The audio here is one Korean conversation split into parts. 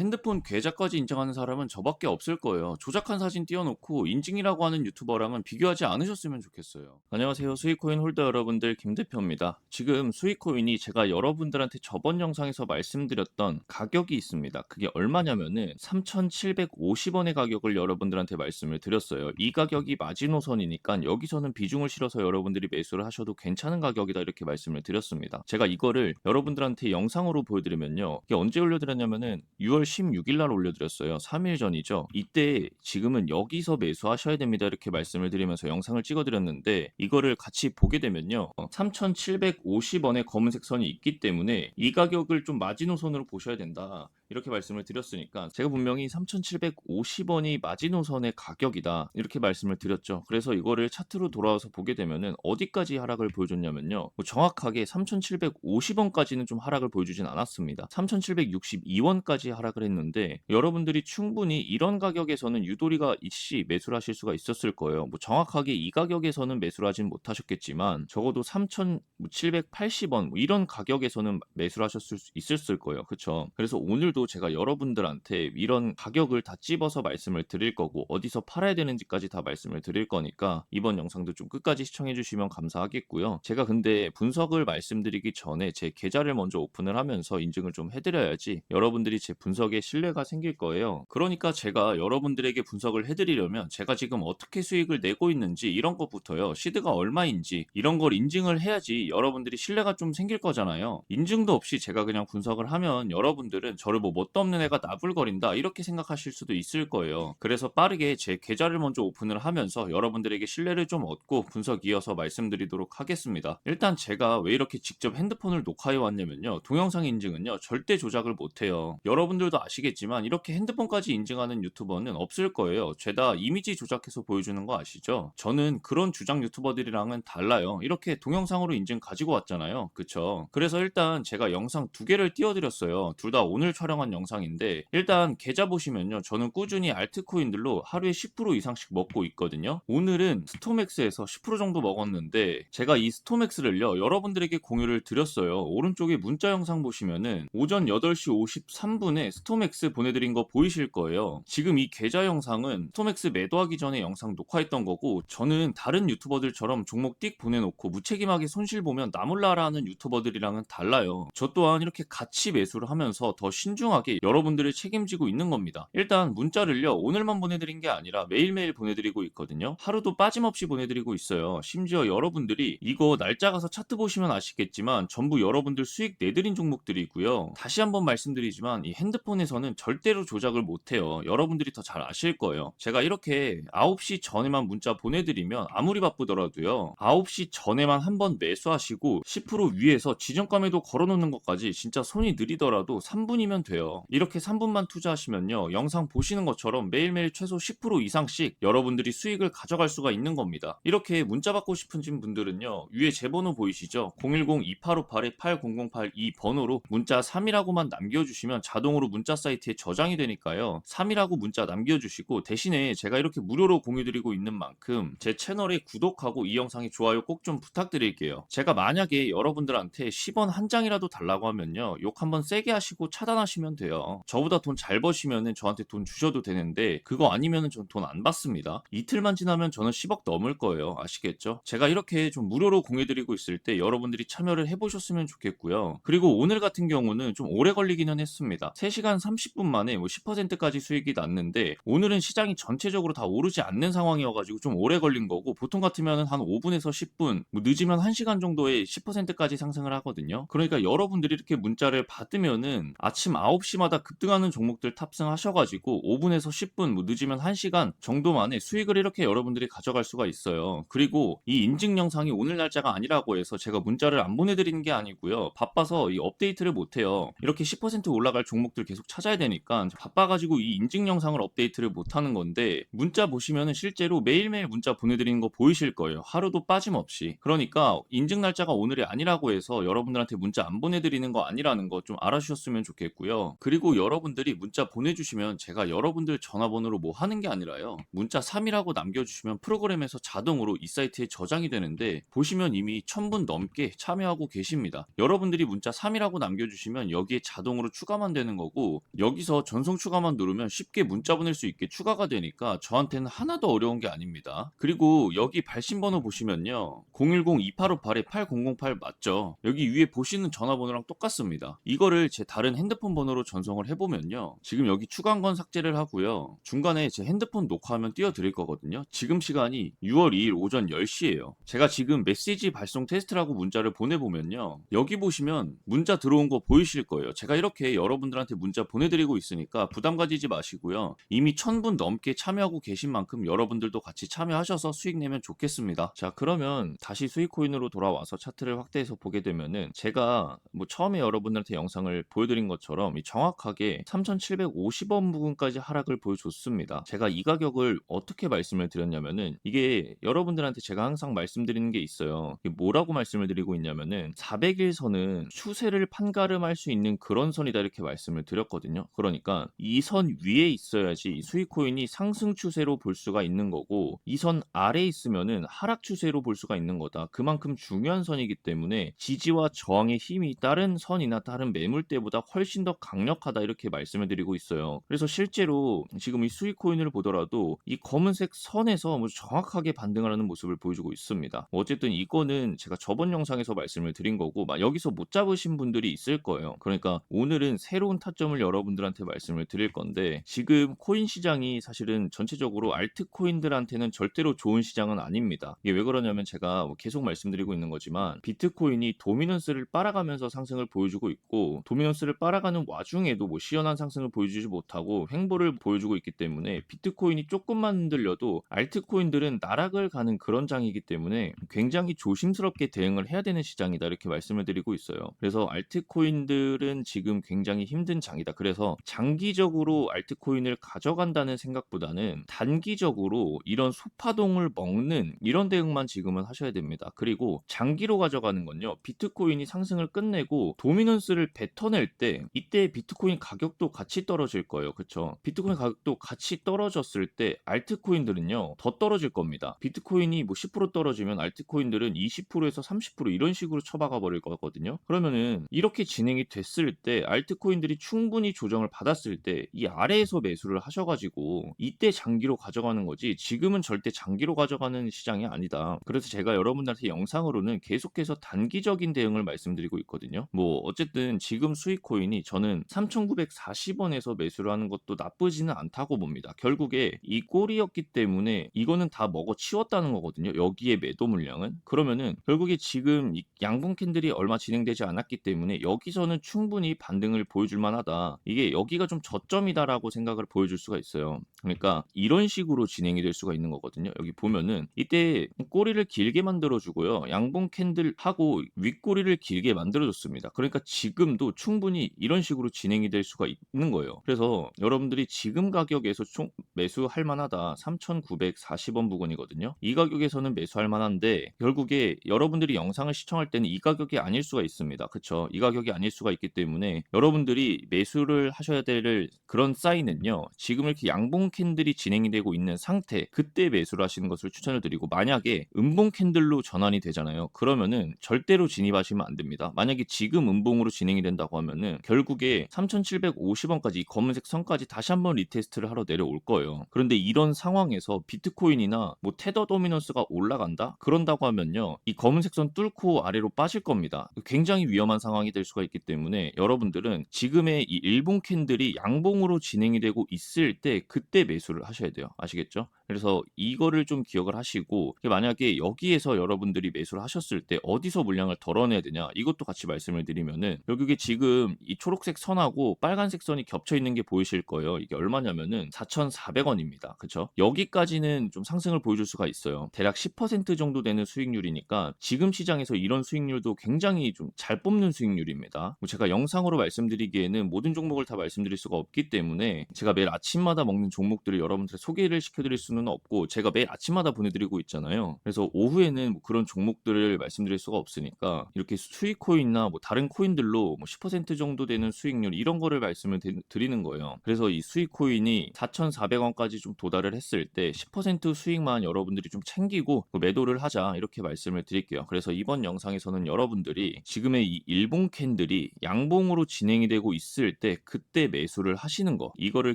핸드폰 계좌까지 인정하는 사람은 저밖에 없을 거예요. 조작한 사진 띄워놓고 인증이라고 하는 유튜버랑은 비교하지 않으셨으면 좋겠어요. 안녕하세요. 수익코인 홀더 여러분들 김 대표입니다. 지금 수익코인이 제가 여러분들한테 저번 영상에서 말씀드렸던 가격이 있습니다. 그게 얼마냐면은 3,750원의 가격을 여러분들한테 말씀을 드렸어요. 이 가격이 마지노선이니까 여기서는 비중을 실어서 여러분들이 매수를 하셔도 괜찮은 가격이다 이렇게 말씀을 드렸습니다. 제가 이거를 여러분들한테 영상으로 보여드리면요. 이게 언제 올려드렸냐면은 6월 16일 날 올려드렸어요. 3일 전이죠. 이때 지금은 여기서 매수하셔야 됩니다. 이렇게 말씀을 드리면서 영상을 찍어드렸는데 이거를 같이 보게 되면요. 3,750원의 검은색 선이 있기 때문에 이 가격을 좀 마지노선으로 보셔야 된다. 이렇게 말씀을 드렸으니까 제가 분명히 3,750원이 마지노선의 가격이다 이렇게 말씀을 드렸죠. 그래서 이거를 차트로 돌아와서 보게 되면은 어디까지 하락을 보여줬냐면요. 뭐 정확하게 3,750원까지는 좀 하락을 보여주진 않았습니다. 3,762원까지 하락을 했는데 여러분들이 충분히 이런 가격에서는 유도리가 있이 매수를 하실 수가 있었을 거예요. 뭐 정확하게 이 가격에서는 매수를 하진 못하셨겠지만 적어도 3,780원 뭐 이런 가격에서는 매수를 하셨을 수 있었을 거예요. 그렇죠? 그래서 오늘도 제가 여러분들한테 이런 가격을 다 찝어서 말씀을 드릴 거고 어디서 팔아야 되는지까지 다 말씀을 드릴 거니까 이번 영상도 좀 끝까지 시청해 주시면 감사하겠고요. 제가 근데 분석을 말씀드리기 전에 제 계좌를 먼저 오픈을 하면서 인증을 좀 해드려야지 여러분들이 제 분석에 신뢰가 생길 거예요. 그러니까 제가 여러분들에게 분석을 해드리려면 제가 지금 어떻게 수익을 내고 있는지 이런 것부터요. 시드가 얼마인지 이런 걸 인증을 해야지 여러분들이 신뢰가 좀 생길 거잖아요. 인증도 없이 제가 그냥 분석을 하면 여러분들은 저를 뭐 뭣도 없는 애가 나불거린다 이렇게 생각하실 수도 있을 거예요. 그래서 빠르게 제 계좌를 먼저 오픈을 하면서 여러분들에게 신뢰를 좀 얻고 분석 이어서 말씀드리도록 하겠습니다. 일단 제가 왜 이렇게 직접 핸드폰을 녹화해 왔냐면요. 동영상 인증은요. 절대 조작을 못해요. 여러분들도 아시겠지만 이렇게 핸드폰까지 인증하는 유튜버는 없을 거예요. 죄다 이미지 조작해서 보여주는 거 아시죠? 저는 그런 주장 유튜버들이랑은 달라요. 이렇게 동영상으로 인증 가지고 왔잖아요. 그쵸? 그래서 일단 제가 영상 두 개를 띄워드렸어요. 둘 다 오늘 촬영 한 영상인데 일단 계좌 보시면요. 저는 꾸준히 알트코인들로 하루에 10% 이상씩 먹고 있거든요. 오늘은 스토맥스에서 10% 정도 먹었는데 제가 이 스토맥스를요. 여러분들에게 공유를 드렸어요. 오른쪽에 문자 영상 보시면은 오전 8시 53분에 스토맥스 보내드린 거 보이실 거예요. 지금 이 계좌 영상은 스토맥스 매도하기 전에 영상 녹화했던 거고 저는 다른 유튜버들처럼 종목 띡 보내놓고 무책임하게 손실 보면 나몰라라 하는 유튜버들이랑은 달라요. 저 또한 이렇게 같이 매수를 하면서 더 신중 하게 여러분들을 책임지고 있는 겁니다. 일단 문자를요 오늘만 보내드린 게 아니라 매일매일 보내드리고 있거든요. 하루도 빠짐없이 보내드리고 있어요. 심지어 여러분들이 이거 날짜 가서 차트 보시면 아시겠지만 전부 여러분들 수익 내드린 종목들이고요. 다시 한번 말씀드리지만 이 핸드폰에서는 절대로 조작을 못해요. 여러분들이 더 잘 아실 거예요. 제가 이렇게 9시 전에만 문자 보내드리면 아무리 바쁘더라도요. 9시 전에만 한 번 매수하시고 10% 위에서 지정감에도 걸어놓는 것까지 진짜 손이 느리더라도 3분이면 돼요. 이렇게 3분만 투자하시면요. 영상 보시는 것처럼 매일매일 최소 10% 이상씩 여러분들이 수익을 가져갈 수가 있는 겁니다. 이렇게 문자 받고 싶은 분들은요. 위에 제 번호 보이시죠? 010-2858-8008 이 번호로 문자 3이라고만 남겨주시면 자동으로 문자 사이트에 저장이 되니까요. 3이라고 문자 남겨주시고 대신에 제가 이렇게 무료로 공유드리고 있는 만큼 제 채널에 구독하고 이 영상에 좋아요 꼭 좀 부탁드릴게요. 제가 만약에 여러분들한테 10원 한 장이라도 달라고 하면요. 욕 한번 세게 하시고 차단하시면 돼요. 저보다 돈 잘 버시면은 저한테 돈 주셔도 되는데 그거 아니면은 전 돈 안 받습니다. 이틀만 지나면 저는 10억 넘을 거예요. 아시겠죠? 제가 이렇게 좀 무료로 공유드리고 있을 때 여러분들이 참여를 해보셨으면 좋겠고요. 그리고 오늘 같은 경우는 좀 오래 걸리기는 했습니다. 3시간 30분 만에 뭐 10%까지 수익이 났는데 오늘은 시장이 전체적으로 다 오르지 않는 상황이어가지고 좀 오래 걸린 거고 보통 같으면 한 5분에서 10분 뭐 늦으면 1시간 정도에 10%까지 상승을 하거든요. 그러니까 여러분들이 이렇게 문자를 받으면은 아침 9 시마다 급등하는 종목들 탑승하셔가지고 5분에서 10분 뭐 늦으면 1시간 정도 만에 수익을 이렇게 여러분들이 가져갈 수가 있어요. 그리고 이 인증 영상이 오늘 날짜가 아니라고 해서 제가 문자를 안 보내드리는 게 아니고요. 바빠서 이 업데이트를 못해요. 이렇게 10% 올라갈 종목들 계속 찾아야 되니까 바빠가지고 이 인증 영상을 업데이트를 못하는 건데 문자 보시면은 실제로 매일매일 문자 보내드리는 거 보이실 거예요. 하루도 빠짐없이. 그러니까 인증 날짜가 오늘이 아니라고 해서 여러분들한테 문자 안 보내드리는 거 아니라는 거 좀 알아주셨으면 좋겠고요. 그리고 여러분들이 문자 보내주시면 제가 여러분들 전화번호로 뭐 하는 게 아니라요. 문자 3이라고 남겨주시면 프로그램에서 자동으로 이 사이트에 저장이 되는데 보시면 이미 1000분 넘게 참여하고 계십니다. 여러분들이 문자 3이라고 남겨주시면 여기에 자동으로 추가만 되는 거고 여기서 전송 추가만 누르면 쉽게 문자 보낼 수 있게 추가가 되니까 저한테는 하나도 어려운 게 아닙니다. 그리고 여기 발신번호 보시면요. 010-2858-8008 맞죠? 여기 위에 보시는 전화번호랑 똑같습니다. 이거를 제 다른 핸드폰 번호 로 전송을 해보면요. 지금 여기 추가한 건 삭제를 하고요. 중간에 제 핸드폰 녹화하면 띄워드릴 거거든요. 지금 시간이 6월 2일 오전 10시예요. 제가 지금 메시지 발송 테스트라고 문자를 보내보면요. 여기 보시면 문자 들어온 거 보이실 거예요. 제가 이렇게 여러분들한테 문자 보내드리고 있으니까 부담 가지지 마시고요. 이미 1000분 넘게 참여하고 계신 만큼 여러분들도 같이 참여하셔서 수익 내면 좋겠습니다. 자, 그러면 다시 수익코인으로 돌아와서 차트를 확대해서 보게 되면은 제가 뭐 처음에 여러분들한테 영상을 보여드린 것처럼 이 정확하게 3750원 부근까지 하락을 보여줬습니다. 제가 이 가격을 어떻게 말씀을 드렸냐면은 이게 여러분들한테 제가 항상 말씀드리는 게 있어요. 뭐라고 말씀을 드리고 있냐면은 400일 선은 추세를 판가름할 수 있는 그런 선이다 이렇게 말씀을 드렸거든요. 그러니까 이 선 위에 있어야지 수익 코인이 상승 추세로 볼 수가 있는 거고 이 선 아래에 있으면은 하락 추세로 볼 수가 있는 거다. 그만큼 중요한 선이기 때문에 지지와 저항의 힘이 다른 선이나 다른 매물대보다 훨씬 더 강 력하다 이렇게 말씀을 드리고 있어요. 그래서 실제로 지금 이 수익 코인을 보더라도 이 검은색 선에서 뭐 정확하게 반등하는 모습을 보여주고 있습니다. 뭐 어쨌든 이거는 제가 저번 영상에서 말씀을 드린 거고 막 여기서 못 잡으신 분들이 있을 거예요. 그러니까 오늘은 새로운 타점을 여러분들한테 말씀을 드릴 건데 지금 코인 시장이 사실은 전체적으로 알트코인들한테는 절대로 좋은 시장은 아닙니다. 이게 왜 그러냐면 제가 뭐 계속 말씀드리고 있는 거지만 비트코인이 도미넌스를 빨아가면서 상승을 보여주고 있고 도미넌스를 빨아가는 와 중에도 뭐 시원한 상승을 보여주지 못하고 횡보를 보여주고 있기 때문에 비트코인이 조금만 흔들려도 알트코인들은 나락을 가는 그런 장이기 때문에 굉장히 조심스럽게 대응을 해야 되는 시장이다 이렇게 말씀을 드리고 있어요. 그래서 알트코인들은 지금 굉장히 힘든 장이다. 그래서 장기적으로 알트코인을 가져간다는 생각보다는 단기적으로 이런 소파동을 먹는 이런 대응만 지금은 하셔야 됩니다. 그리고 장기로 가져가는 건요. 비트코인이 상승을 끝내고 도미넌스를 뱉어낼 때 이때 비트코인 가격도 같이 떨어질 거예요. 그쵸? 비트코인 가격도 같이 떨어졌을 때 알트코인들은요. 더 떨어질 겁니다. 비트코인이 뭐 10% 떨어지면 알트코인들은 20%에서 30% 이런 식으로 처박아 버릴 거거든요. 그러면은 이렇게 진행이 됐을 때 알트코인들이 충분히 조정을 받았을 때 이 아래에서 매수를 하셔 가지고 이때 장기로 가져가는 거지 지금은 절대 장기로 가져가는 시장이 아니다. 그래서 제가 여러분들한테 영상으로는 계속해서 단기적인 대응을 말씀드리고 있거든요. 뭐 어쨌든 지금 수익 코인이 저는 3,940원에서 매수를 하는 것도 나쁘지는 않다고 봅니다. 결국에 이 꼴이었기 때문에 이거는 다 먹어 치웠다는 거거든요. 여기에 매도 물량은 그러면은 결국에 지금 이 양분 캔들이 얼마 진행되지 않았기 때문에 여기서는 충분히 반등을 보여줄 만하다. 이게 여기가 좀 저점이다라고 생각을 보여줄 수가 있어요. 그러니까 이런 식으로 진행이 될 수가 있는 거거든요. 여기 보면은 이때 꼬리를 길게 만들어 주고요. 양봉 캔들 하고 윗꼬리를 길게 만들어 줬습니다. 그러니까 지금도 충분히 이런 식으로 진행이 될 수가 있는 거예요. 그래서 여러분들이 지금 가격에서 총 매수할 만하다. 3,940원 부근이거든요. 이 가격에서는 매수할 만한데 결국에 여러분들이 영상을 시청할 때는 이 가격이 아닐 수가 있습니다. 그쵸? 이 가격이 아닐 수가 있기 때문에 여러분들이 매수를 하셔야 될 그런 사인은요. 지금 이렇게 양봉 캔들이 진행이 되고 있는 상태 그때 매수를 하시는 것을 추천을 드리고 만약에 음봉 캔들로 전환이 되잖아요. 그러면은 절대로 진입하시면 안 됩니다. 만약에 지금 음봉으로 진행이 된다고 하면은 결국에 3,750원까지 이 검은색 선까지 다시 한번 리테스트를 하러 내려올 거예요. 그런데 이런 상황에서 비트코인이나 뭐 테더 도미넌스가 올라간다? 그런다고 하면요. 이 검은색 선 뚫고 아래로 빠질 겁니다. 굉장히 위험한 상황이 될 수가 있기 때문에 여러분들은 지금의 이 일봉 캔들이 양봉으로 진행이 되고 있을 때 그때 매수를 하셔야 돼요. 아시겠죠? 그래서 이거를 좀 기억을 하시고 만약에 여기에서 여러분들이 매수를 하셨을 때 어디서 물량을 덜어내야 되냐 이것도 같이 말씀을 드리면은 여기 지금 이 초록색 선하고 빨간색 선이 겹쳐 있는 게 보이실 거예요. 이게 얼마냐면은 4,400원입니다. 그쵸? 여기까지는 좀 상승을 보여줄 수가 있어요. 대략 10% 정도 되는 수익률이니까 지금 시장에서 이런 수익률도 굉장히 좀 잘 뽑는 수익률입니다. 뭐 제가 영상으로 말씀드리기에는 모든 종목을 다 말씀드릴 수가 없기 때문에 제가 매일 아침마다 먹는 종목들을 여러분들에 소개를 시켜드릴 수는 수는 없고 제가 매일 아침마다 보내드리고 있잖아요. 그래서 오후에는 뭐 그런 종목들을 말씀드릴 수가 없으니까 이렇게 수익 코인이나 뭐 다른 코인들로 뭐 10% 정도 되는 수익률 이런 거를 말씀을 드- 드리는 거예요. 그래서 이 수익 코인이 4,400원까지 좀 도달을 했을 때 10% 수익만 여러분들이 좀 챙기고 그 매도를 하자 이렇게 말씀을 드릴게요. 그래서 이번 영상에서는 여러분들이 지금의 이 일봉 캔들이 양봉으로 진행이 되고 있을 때 그때 매수를 하시는 거 이거를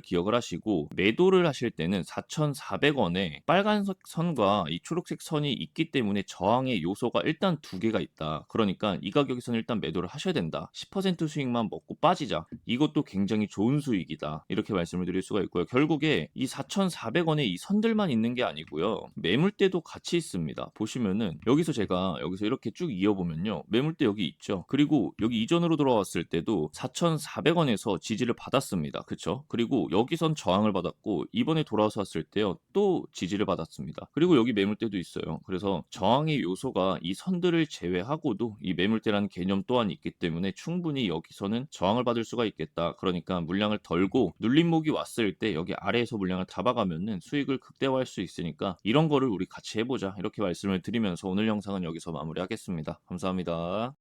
기억을 하시고 매도를 하실 때는 4,400원 에 빨간색 선과 이 초록색 선이 있기 때문에 저항의 요소가 일단 두 개가 있다. 그러니까 이 가격에서는 일단 매도를 하셔야 된다. 10% 수익만 먹고 빠지자. 이것도 굉장히 좋은 수익이다. 이렇게 말씀을 드릴 수가 있고요. 결국에 이 4,400원에 이 선들만 있는 게 아니고요. 매물대도 같이 있습니다. 보시면은 여기서 제가 여기서 이렇게 쭉 이어보면요. 매물대 여기 있죠. 그리고 여기 이전으로 돌아왔을 때도 4,400원에서 지지를 받았습니다. 그쵸? 그리고 여기선 저항을 받았고 이번에 돌아와서 왔을 때요. 또 지지를 받았습니다. 그리고 여기 매물대도 있어요. 그래서 저항의 요소가 이 선들을 제외하고도 이 매물대라는 개념 또한 있기 때문에 충분히 여기서는 저항을 받을 수가 있겠다. 그러니까 물량을 덜고 눌림목이 왔을 때 여기 아래에서 물량을 잡아가면은 수익을 극대화할 수 있으니까 이런 거를 우리 같이 해보자. 이렇게 말씀을 드리면서 오늘 영상은 여기서 마무리하겠습니다. 감사합니다.